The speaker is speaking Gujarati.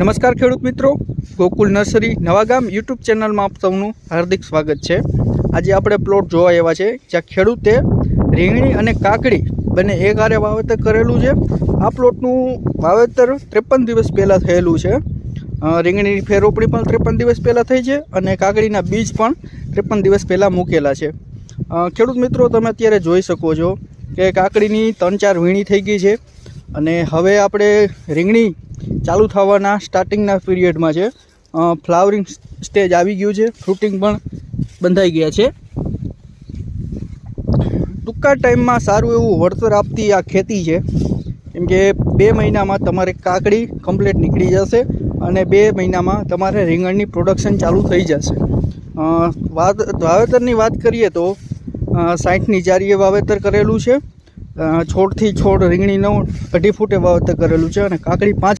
નમસ્કાર ખેડૂત મિત્રો. ગોકુલ નર્સરી નવાગામ યુટ્યુબ ચેનલમાં આપ સૌનું હાર્દિક સ્વાગત છે. આજે આપણે પ્લોટ જોવા એવા છે, જ્યાં ખેડૂતે રીંગણી અને કાકડી બંને એક હારે વાવેતર કરેલું છે. આ પ્લોટનું વાવેતર ત્રેપન દિવસ પહેલાં થયેલું છે. રીંગણીની ફેરોપણી પણ ત્રેપન દિવસ પહેલાં થઈ છે અને કાકડીના બીજ પણ ત્રેપન દિવસ પહેલાં મૂકેલા છે. ખેડૂત મિત્રો, તમે અત્યારે જોઈ શકો છો કે કાકડીની ત્રણ ચાર વીણી થઈ ગઈ છે. અને હવે આપણે રીંગણી ચાલુ થવાના સ્ટાર્ટિંગના પીરિયડમાં છે. ફ્લાવરિંગ સ્ટેજ આવી ગયું છે. ફ્રૂટિંગ પણ બંધાઈ ગયા છે. ટૂંકા ટાઈમમાં સારું એવું વળતર આપતી આ ખેતી છે. કેમ કે બે મહિનામાં તમારે કાકડી કમ્પ્લીટ નીકળી જશે અને બે મહિનામાં તમારે રીંગણની પ્રોડક્શન ચાલુ થઈ જશે. વાત, વાવેતરની વાત કરીએ તો સાઠની જારીએ વાવેતર કરેલું છે. છોડથી છોડ રીંગણીનો અઢી ફૂટે વાવેતર કરેલું છે અને કાકડી પાંચ